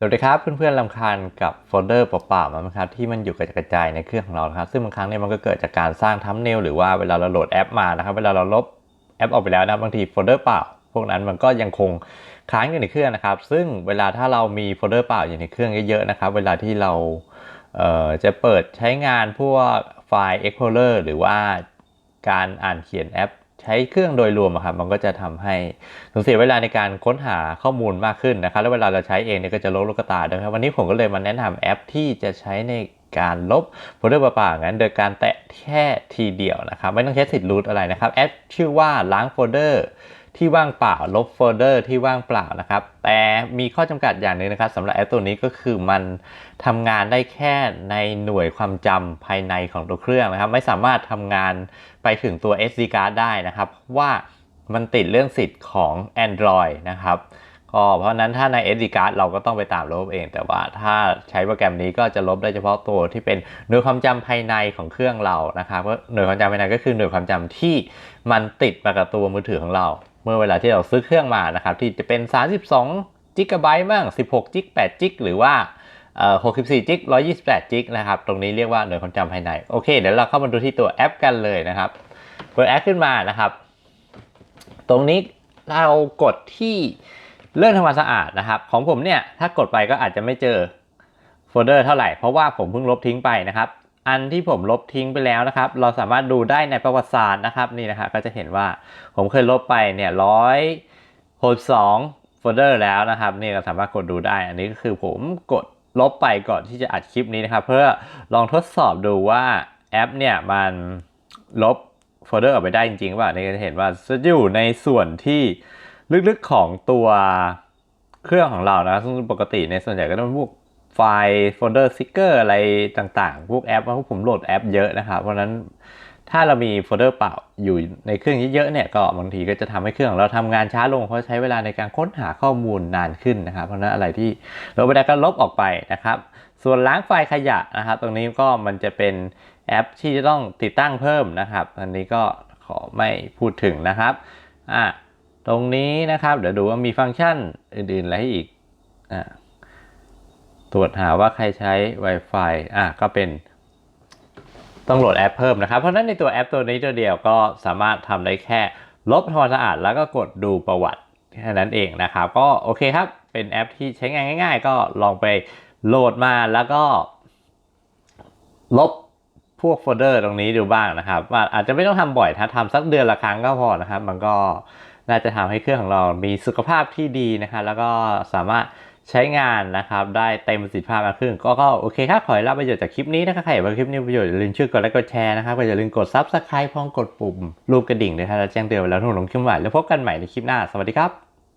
สวัสดีครับเพื่อนๆลำคาญกับโฟลเดอร์เปล่าๆมั้ยครับที่มันอยู่กระจายในเครื่องของเราครับซึ่งบางครั้งเนี่ยมันก็เกิดจากการสร้างทัมเนลหรือว่าเวลาเราโหลดแอปมานะครับเวลาเราลบแอปออกไปแล้วนะบางทีโฟลเดอร์เปล่า พวกนั้นมันก็ยังคงค้างอยู่ในเครื่องนะครับ ซึ่งเวลาถ้าเรามีโฟลเดอร์เปล่าอยู่ในเครื่องเยอะๆนะครับเวลาที่เราเจะเปิดใช้งานพวกไฟล์ Explorer หรือว่าการอ่านเขียนแอป ใช้เครื่องโดยรวมอะครับมันก็จะทำให้สูญเสียเวลาในการค้นหาข้อมูลมากขึ้นนะครับแล้วเวลาเราใช้เองเนี่ยก็จะลบลูกตาด้วยครับวันนี้ผมก็เลยมาแนะนำแอปที่จะใช้ในการลบโฟลเดอร์เปล่าๆงั้น โดยการแตะแค่ทีเดียวนะครับ ไม่ต้องใช้สิทธิ์รูทอะไรนะครับ แอปชื่อว่าล้างโฟลเดอร์ ที่ว่างเปล่าลบโฟลเดอร์ที่ว่างเปล่านะครับ แต่มีข้อจำกัดอย่างหนึ่งนะครับสำหรับแอปตัวนี้ก็คือมันทำงานได้แค่ในหน่วยความจำภายในของตัวเครื่องนะครับ ไม่สามารถทำงานไปถึงตัว SD card ได้นะครับเพราะว่ามันติดเรื่องสิทธิ์ของ Android นะครับก็เพราะนั้นถ้าใน SD card เราก็ต้องไปตามลบเอง แต่ว่าถ้าใช้โปรแกรมนี้ก็จะลบได้เฉพาะตัวที่เป็นหน่วยความจำภายในของเครื่องเรานะครับเพราะหน่วยความจำภายในก็คือหน่วยความจำที่มันติดมากับตัวมือถือของเรา มื่อเวลาที่เราซื้อเครื่องมานะครับที่จะเป็น 32จิกะไบต์บ้าง16จิก8จิกหรือว่า64จิก128จิกนะครับตรงนี้เรียกว่าหน่วยความจำภายในโอเคเดี๋ยวเราเข้ามาดูที่ตัวแอปกันเลยนะครับเปิดแอปขึ้นมานะครับ ตรงนี้เรากดที่เรื่องทำความสะอาดนะครับ ของผมเนี่ยถ้ากดไปก็อาจจะไม่เจอโฟลเดอร์เท่าไหร่เพราะว่าผมเพิ่งลบทิ้งไปนะครับ อันที่ผมลบทิ้งไปแล้วนะครับ เราสามารถดูได้ในประวัติศาสตร์นะครับนี่นะครับก็จะเห็นว่าผมเคยลบไปเนี่ยร้อยหกสองโฟลเดอร์แล้วนะครับนี่เราสามารถกดดูได้ อันนี้ก็คือผมกดลบไปก่อนที่จะอัดคลิปนี้นะครับ เพื่อลองทดสอบดูว่าแอปเนี่ยมันลบโฟลเดอร์ออกไปได้จริงๆหรือเปล่านี่ก็จะเห็นว่าจะอยู่ในส่วนที่ลึกๆของตัวเครื่องของเรานะซึ่งปกติในส่วนใหญ่ก็ต้องพวก ไฟล์โฟลเดอร์ซิกเกอร์อะไรต่างๆ พวกแอปเพราะผมโหลดแอปเยอะนะครับ เพราะนั้นถ้าเรามีโฟลเดอร์เปล่าอยู่ในเครื่องเยอะๆเนี่ยก็บางทีก็จะทำให้เครื่องของเราทำงานช้าลง เพราะใช้เวลาในการค้นหาข้อมูลนานขึ้นนะครับ เพราะฉะนั้นอะไรที่ลบไปได้ก็ลบออกไปนะครับ ส่วนล้างไฟล์ขยะนะครับ ตรงนี้ก็มันจะเป็นแอปที่จะต้องติดตั้งเพิ่มนะครับ อันนี้ก็ขอไม่พูดถึงนะครับอะตรงนี้นะครับ เดี๋ยวดูว่ามีฟังก์ชันอื่นๆอะไรอีกอะ ตรวจหาว่าใครใช้ Wi-Fi อะก็เป็นต้องโหลดแอปเพิ่มนะครับ เพราะนั้นในตัวแอปตัวนี้ตัวเดียวก็สามารถทำได้แค่ ลบทำความสะอาดแล้วก็กดดูประวัติแค่นั้นเองนะครับ ก็โอเคครับ เป็นแอปที่ใช้งานง่าย ๆ ก็ลองไปโหลดมาแล้วก็ ลบพวกโฟลเดอร์ตรงนี้ดูบ้างนะครับ อาจจะไม่ต้องทำบ่อยถ้าทำสักเดือนละครั้งก็พอนะครับ มันก็น่าจะทำให้เครื่องของเรามีสุขภาพที่ดีนะครับแล้วก็สามารถ ใช้งานนะครับ ได้เต็มประสิทธิภาพมากขึ้น ก็ก็โอเคครับขอให้รับประโยชน์จากคลิปนี้นะครับใครอยากคลิปนี้ประโยชน์อย่าลืมช่วยกดไลค์กดแชร์นะครับก็อย่าลืมกดซับสไครป์พร้อมกดปุ่มรูปกระดิ่งด้วยถ้าเราแจ้งเตือนเวลาทุกคนลงคลิปใหม่แล้วพบกันใหม่ในคลิปหน้าสวัสดีครับ